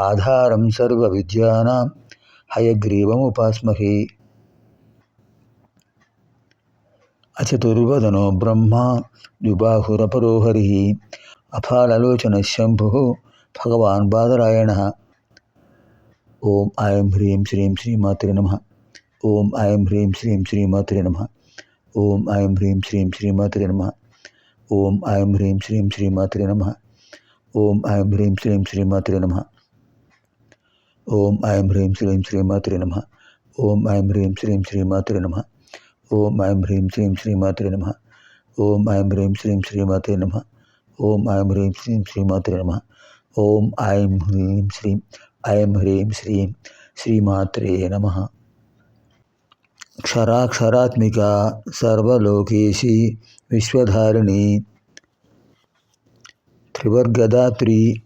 ఆధారం సర్వ సర్వవిద్యానాం హయగ్రీవముపాస్మహే. అచతుర్వదనో బ్రహ్మ ద్విబాహురపరో హరి అఫాలలోచన శంభు భగవాన్ బాదరాయణ ఓం ఐం హ్రీం శ్రీం శ్రీమాత్రే నమ. ఓం ఐం హ్రీం శ్రీం శ్రీమాత్రే నమ. ఓం ఐం హ్రీం శ్రీం శ్రీమాత్రే నమ. ఓం ఐం హ్రీం శ్రీం శ్రీమాత్రే నమ. ఓం ఐం హ్రీం శ్రీం శ్రీమాత్రే నమ. ओम ऐं ह्रीं श्रीं श्रीमातृ नमः। ओम ऐं ह्रीं श्रीं श्रीमातृ नमः। ओम ऐं ह्रीं श्रीं श्रीमातृ नमः। ओम ऐं ह्रीं श्रीं श्रीमातृ नमः। ओम ऐं ह्रीं श्रीं श्रीमातृ नमः। ओम ऐं ह्रीं श्रीं ऐं ह्रीं श्रीं श्रीमात्रे नमः। क्षराक्षरात्मिका सर्वलोकेशी विश्वधारिणी त्रिवर्गदात्री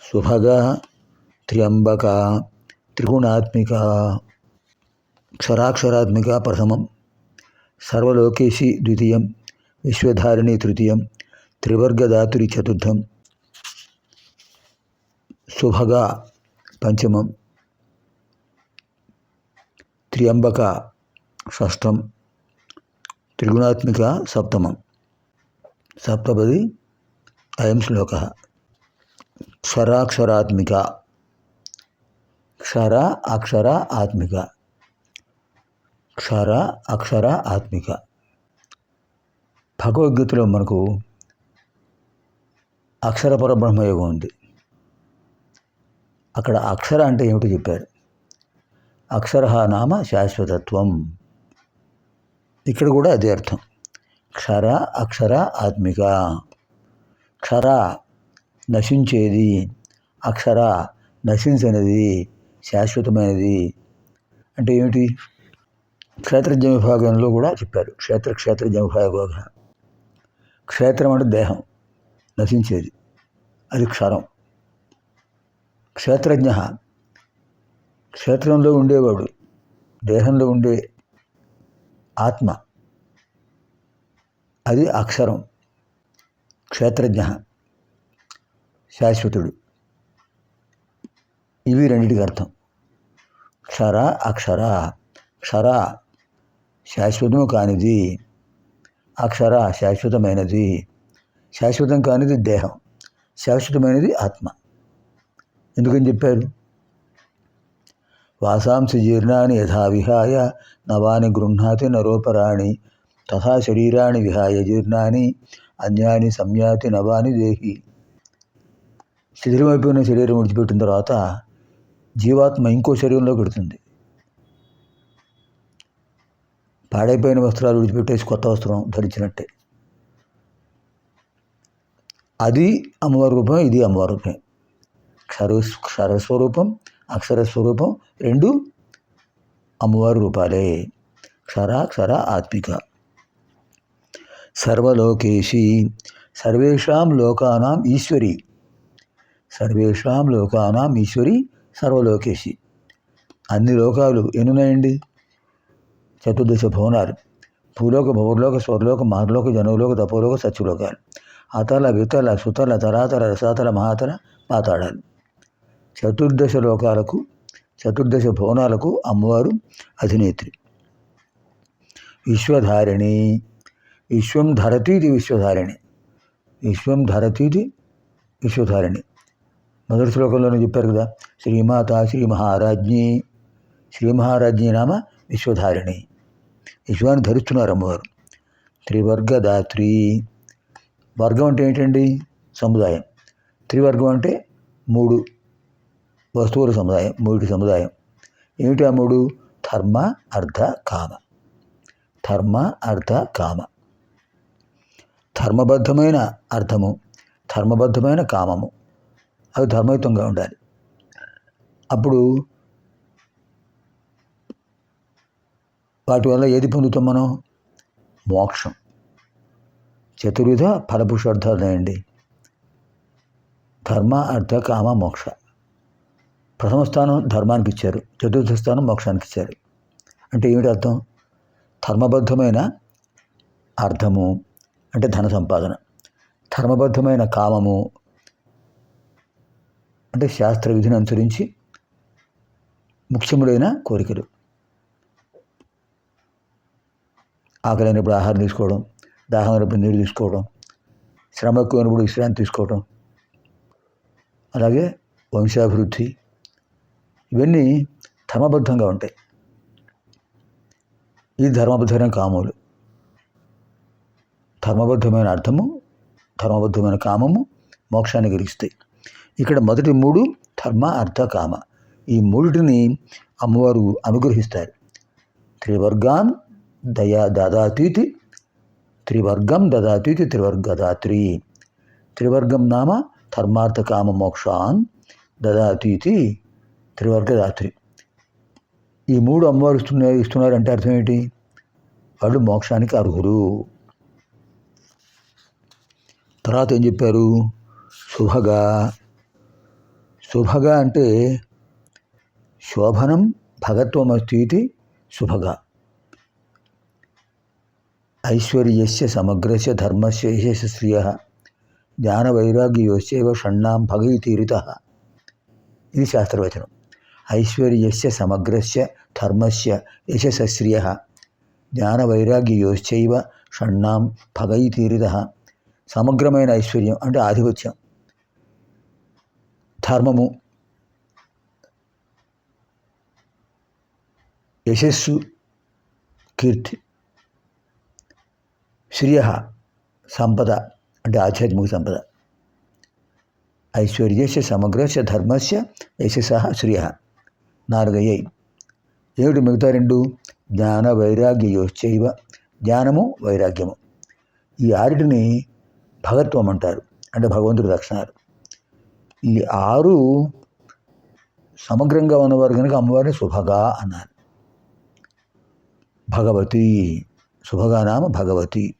सुभगा त्र्यंबक, त्रिगुणात्मक क्षराक्षरात्मक प्रथम सर्वोकेशी द्वितीय विश्वधारिणी तृतीय त्रिवर्गदातुरी चतुर्थ सुभग पंचम त्र्यंबक षष्ठम, त्रिगुणात्मक सप्तम सप्तपदी अयम श्लोक। क्षराक्षरात्मिका క్షర అక్షర ఆత్మిక క్షర అక్షర ఆత్మిక భగవద్గీతలో మనకు అక్షరపర బ్రహ్మయోగం ఉంది. అక్కడ అక్షర అంటే ఏమిటి చెప్పారు. అక్షర నామ శాశ్వతత్వం. ఇక్కడ కూడా అదే అర్థం. క్షర అక్షర ఆత్మిక. క్షర నశించేది. అక్షర నశించనిది. శాశ్వతమైనది అంటే ఏమిటి? క్షేత్రజ్ఞ విభాగంలో కూడా చెప్పారు. క్షేత్ర క్షేత్రజ్ఞ విభాగ. క్షేత్రం అంటే దేహం నశించేది. అది క్షరం. క్షేత్రజ్ఞ. క్షేత్రంలో ఉండేవాడు దేహంలో ఉండే ఆత్మ. అది అక్షరం క్షేత్రజ్ఞ. శాశ్వతుడు. ఇవి రెండింటికి అర్థం. క్షర అక్షర క్షర శాశ్వతము కానిది అక్షర శాశ్వతమైనది. శాశ్వతం కానిది దేహం శాశ్వతమైనది ఆత్మ. ఎందుకని చెప్పారు? వాసాంసి జీర్ణాన్ని యథా విహాయ నవాని గృహ్ణాతి నరోపరాణి తథా శరీరాన్ని విహాయ జీర్ణాన్ని అన్యాని సంయాతి నవాని దేహి. శిథిలమైపోయిన శరీరం విడిచిపెట్టిన తర్వాత జీవాత్మ ఇంకో శరీరంలో పెడుతుంది. పాడైపోయిన వస్త్రాలు విడిచిపెట్టేసి కొత్త వస్త్రం ధరించినట్టే. అది అమ్మవారి రూపం ఇది అమ్మవారి రూపం క్షర క్షరస్వరూపం అక్షర స్వరూపం రెండు అమ్మవారి రూపాలే. క్షర క్షర ఆత్మిక. సర్వలోకేశి సర్వేషాం లోకానాం ఈశ్వరి. సర్వేషాం లోకానాం ఈశ్వరి. సర్వలోకేశి. అన్ని లోకాలు ఎన్నున్నాయండి చతుర్దశ భవనాలు భూలోక భౌర్లోక స్వర్లోక మహర్లోక జనలోక తపోలోక సత్యలోకాలు. అతల వితల సుతల తరాతల రసాతల మహాతల పాతాళాలు. చతుర్దశ లోకాలకు చతుర్దశ భవనాలకు అమ్మవారు అధినేత్రి. విశ్వధారిణి. విశ్వం ధరతీది విశ్వధారిణి. విశ్వం ధరతీది విశ్వధారిణి. మొదటి శ్లోకంలోనే చెప్పారు కదా శ్రీమాత శ్రీ మహారాజ్ఞి శ్రీ మహారాజ్ఞి నామ విశ్వధారిణి. విశ్వాన్ని ధరిస్తున్నారు అమ్మవారు. త్రివర్గదాత్రి. వర్గం అంటే ఏంటండి? సముదాయం. త్రివర్గం అంటే మూడు వస్తువుల సముదాయం మూడు సముదాయం. ఏమిటి ఆ మూడు? ధర్మ అర్థ కామ. ధర్మ అర్థ కామ. ధర్మబద్ధమైన అర్థము ధర్మబద్ధమైన కామము. అవి ధర్మయుతంగా ఉండాలి. అప్పుడు వాటి వల్ల ఏది పొందుతాం మనం? మోక్షం. చతుర్విధ ఫలపురుషార్థాలండి ధర్మ అర్థ కామ మోక్ష. ప్రథమ స్థానం ధర్మానికి ఇచ్చారు. చతుర్థ స్థానం మోక్షానికి ఇచ్చారు. అంటే ఏమిటి అర్థం? ధర్మబద్ధమైన అర్థము అంటే ధన సంపాదన. ధర్మబద్ధమైన కామము అంటే శాస్త్ర విధిని అనుసరించి ముఖ్యములైన కోరికలు. ఆకలి అయినప్పుడు ఆహారం తీసుకోవడం దాహం అయినప్పుడు నీరు తీసుకోవడం శ్రమ ఎక్కువైనప్పుడు విశ్రాంతి తీసుకోవడం అలాగే వంశాభివృద్ధి ఇవన్నీ ధర్మబద్ధంగా ఉంటాయి. ఇది ధర్మబద్ధమైన కామములు. ధర్మబద్ధమైన అర్థము ధర్మబద్ధమైన కామము మోక్షాన్ని కలిగిస్తాయి ఇక్కడ మొదటి మూడు ధర్మ అర్థ కామ. ఈ మూడిటిని అమ్మవారు అనుగ్రహిస్తారు. త్రివర్గాన్ దయా దదాతీతి త్రివర్గం దదాతీతి త్రివర్గదాత్రి. త్రివర్గం నామ ధర్మార్థ కామ మోక్షాన్ దదాతీతి త్రివర్గదాత్రి. ఈ మూడు అమ్మవారు ఇస్తున్నారు ఇస్తున్నారంటే అర్థం ఏంటి? వాళ్ళు మోక్షానికి అర్హులు. తర్వాత ఏం చెప్పారు? శుభగా శుభగా అంటే శోభనం భగత్వమస్తి శుభగా. ఐశ్వర్యస్య సమగ్రస్య ధర్మస్య యశస్ శ్రియ జ్ఞానవైరాగ్యోశ్చైవ షణ్ణాం భగైతీరిత. ఇది శాస్త్రవచనం. ఐశ్వర్యస్య సమగ్రస్య ధర్మస్య యశస్శ్రియ జ్ఞానవైరాగ్యోశ్చైవ షణ్ణాం భగైతీరిత. సమగ్రమైన ఐశ్వర్యం అంటే ఆధిపత్యం. ధర్మము. యశస్సు కీర్తి. శ్రియ సంపద అంటే ఆధ్యాత్మిక సంపద. ఐశ్వర్యస్య సమగ్రస్య ధర్మస్య యశస శ్రియ నాలుగయ్యాయి ఏమిటి మిగతా రెండు జ్ఞాన వైరాగ్యయోశ్చైవ. జ్ఞానము వైరాగ్యము. ఈ ఆరిటిని భగత్వం అంటారు. అంటే భగవంతుడి లక్షణాలు ఈ ఆరు సమగ్రంగా ఉన్నవారు కనుక అమ్మవారిని శుభగా అన్నారు. భగవతి శుభగా నామ భగవతి.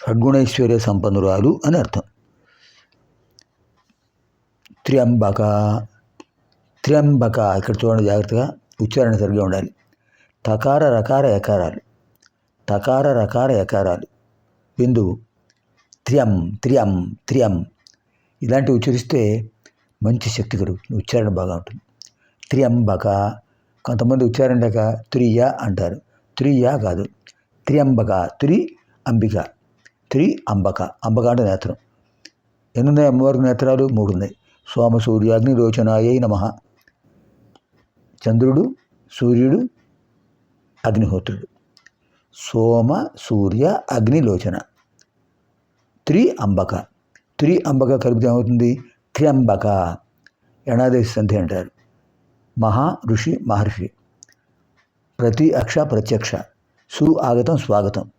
షడ్గుణైశ్వర్య సంపన్నురాలు అని అర్థం. త్ర్యంబక త్ర్యంబక ఇక్కడ చూడండి జాగ్రత్తగా ఉచ్చారణ సరిగ్గా ఉండాలి. తకార రకార ఎకారాలు తకార రకార ఎకారాలు బిందువు. త్ర్యం త్ర్యం త్ర్యం. ఇలాంటివి ఉచ్చరిస్తే మంచి శక్తి కలుగుతుంది ఉచ్చారణ బాగా ఉంటుంది. త్రియంబక. కొంతమంది ఉచ్చారణ లేక త్రియ అంటారు. త్రియ కాదు. త్రియంబక. త్రి అంబిక. త్రి అంబక. అంబక అంటే నేత్రం. ఎన్నున్నాయి అమ్మవారికి నేత్రాలు? మూడు ఉన్నాయి. సోమ సూర్యాగ్ని రోచనాయ నమ. చంద్రుడు సూర్యుడు అగ్నిహోత్రుడు. సోమ సూర్య అగ్నిలోచన త్రి అంబక. త్రి అంబక కలిపితే ఏమవుతుంది? త్ర్యంబక. ఎణాదేశ సంధి అంటారు. మహా ఋషి మహర్షి. ప్రతి అక్ష ప్రత్యక్ష. సు ఆగతం స్వాగతం.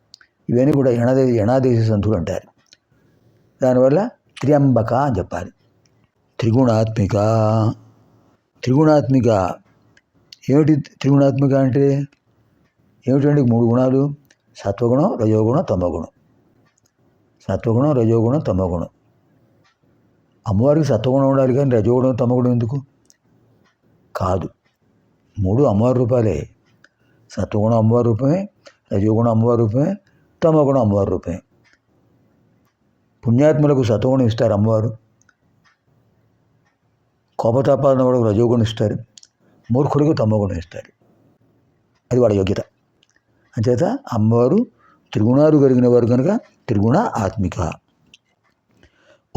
ఇవన్నీ కూడా ఎణాదే ఎణాదేశ సంధులు అంటారు. దానివల్ల త్ర్యంబక అని చెప్పాలి. త్రిగుణాత్మిక. త్రిగుణాత్మిక. ఏమిటి త్రిగుణాత్మిక అంటే? ఏమిటండి మూడు గుణాలు? సత్వగుణం రజోగుణం తమోగుణం. సత్వగుణం రజోగుణం తమోగుణం. అమ్మవారికి సత్వగుణం ఉండాలి కానీ రజోగుణం తమగుణం ఎందుకు? కాదు. మూడు అమ్మవారి రూపాలే. సత్వగుణం అమ్మవారి రూపమే రజోగుణం అమ్మవారి రూపమే తమగుణం అమ్మవారి రూపమే. పుణ్యాత్ములకు సత్వగుణం ఇస్తారు అమ్మవారు. కోపతాపాలను కూడా రజోగుణం ఇస్తారు. మూర్ఖుడికి తమగుణం ఇస్తారు. అది వాడి యోగ్యత. అంచేత అమ్మవారు త్రిగుణాలు కలిగిన వారు కనుక త్రిగుణ ఆత్మిక.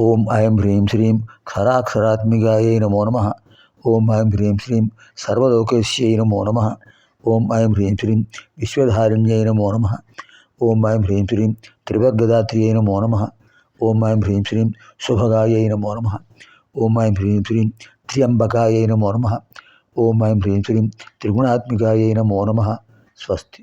ఓం ఐం హ్రీం శ్రీం ఖరాక్షరాత్మికాయై నమో నమ ఓం ఐం హ్రీం శ్రీం సర్వలోకేశ్యై నమో నమ ఓం ఐం హ్రీం శ్రీం విశ్వధారిణ్యై నమో నమ ఓం ఐం హ్రీం శ్రీం త్రివర్గదాత్రియై నమో నమ ఓం ఐం హ్రీం శ్రీం శుభగాయై నమో నమ ఓం ఐం హ్రీం శ్రీం త్ర్యంబకాయై నమో నమ ఓం ఐం హ్రీం శ్రీం త్రిగుణాత్మికాయై నమో నమ స్వస్తి